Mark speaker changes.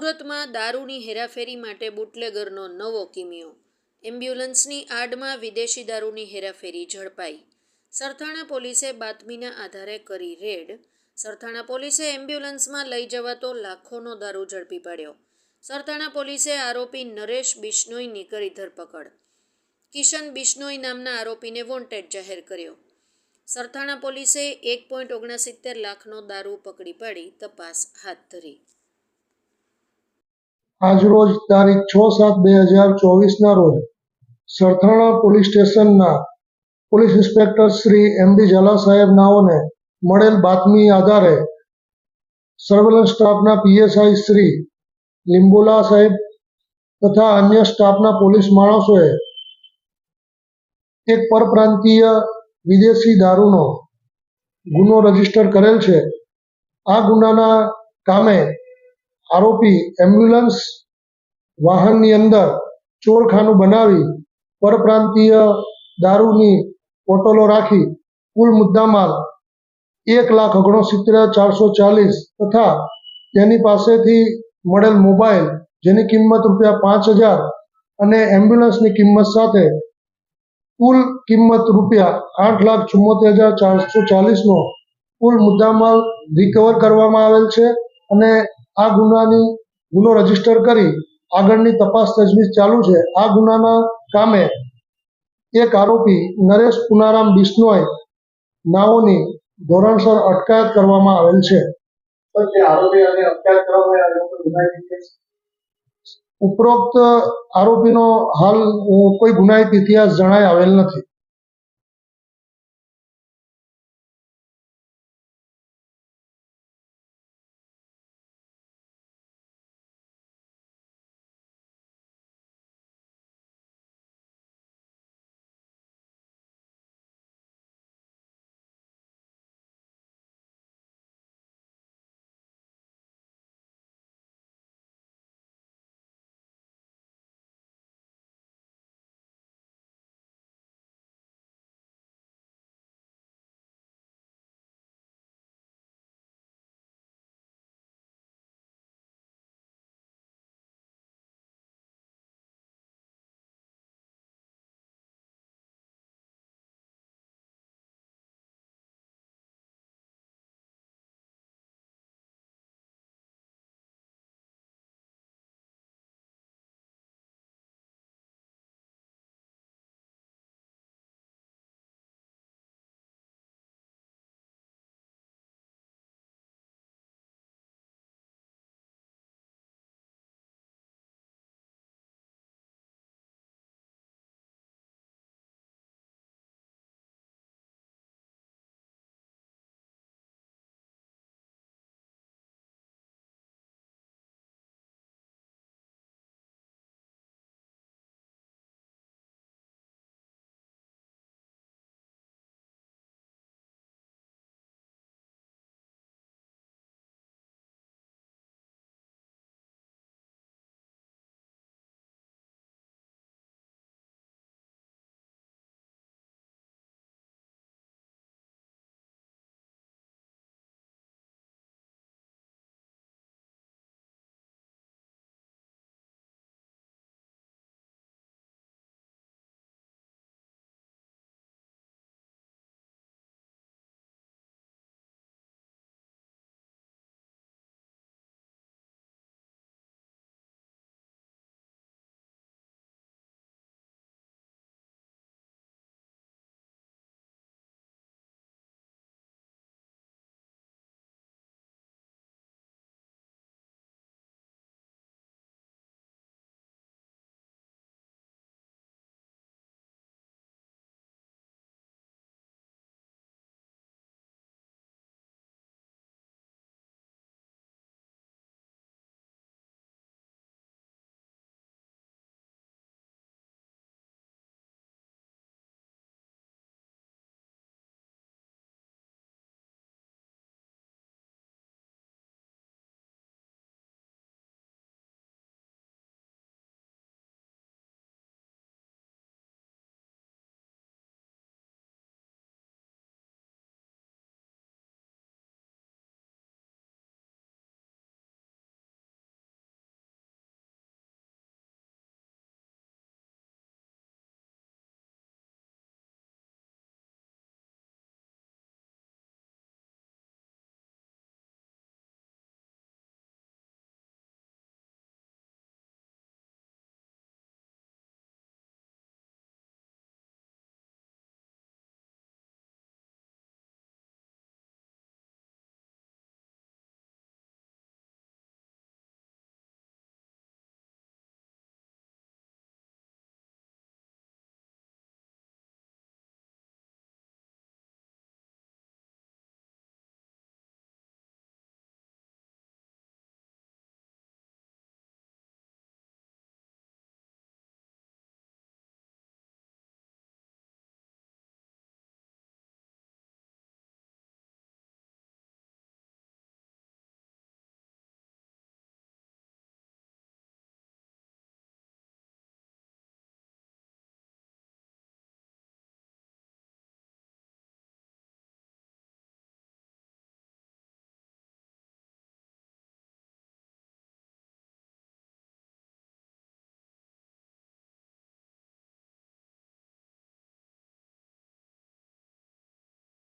Speaker 1: સુરતમાં દારૂની હેરાફેરી માટે બુટલેગરનો નવો કિમિયો. એમ્બ્યુલન્સની આડમાં વિદેશી દારૂની હેરાફેરી ઝડપાઈ. સરથાણા પોલીસે બાતમીના આધારે કરી રેડ. સરથાણા પોલીસે એમ્બ્યુલન્સમાં લઈ જવાતો લાખોનો દારૂ ઝડપી પાડ્યો. સરથાણા પોલીસે આરોપી નરેશ બિશ્નોઈની કરી ધરપકડ. કિશન બિશ્નોઈ નામના આરોપીને વોન્ટેડ જાહેર કર્યો. સરથાણા પોલીસે એક પોઈન્ટ ઓગણસિત્તેર લાખનો દારૂ પકડી પાડી તપાસ હાથ ધરી.
Speaker 2: આજરોજ તારીખ છ સાત બે હજાર ચોવીસના રોજ સરથાણા પોલીસ સ્ટેશનના police inspector Shri M D Jhala સાહેબ નાઓને મળેલ બાતમી આધારે સર્વેલન્સ સ્ટાફના પીએસઆઈ શ્રી લીંબોલા સાહેબ તથા અન્ય સ્ટાફના પોલીસ માણસોએ એક પરપ્રાંતીય વિદેશી દારૂનો ગુનો રજિસ્ટર કરેલ છે. આ ગુનાના કામે આરોપી એમ્બ્યુલન્સ વાહનની અંદર ચોરખાનું બનાવી પરપ્રાંતીય દારૂની બોટલો રાખી કુલ મુદ્દામાલ એક લાખ ઓગણસિત્તેર ચારસો ચાલીસ તથા તેની પાસેથી મળેલ મોબાઈલ, જેની કિંમત રૂપિયા પાંચ હજાર અને એમ્બ્યુલન્સની કિંમત સાથે કુલ કિંમત રૂપિયા આઠ લાખ ચુમ્મોતેર હજાર ચારસો ચાલીસનો કુલ મુદ્દામાલ રિકવર કરવામાં આવેલ છે અને આ ગુનાની ગુનો રજિસ્ટર કરી આગળની તપાસ તજવીજ ચાલુ છે. આ ગુનાના કામે એક આરોપી નરેશ પુનારામ બિશ્નોઈ નાઓની ધોરણસર અટકાયત કરવામાં આવેલ છે. ઉપરોક્ત આરોપીનો હાલ કોઈ ગુનાહિત ઇતિહાસ જણાય આવેલ નથી.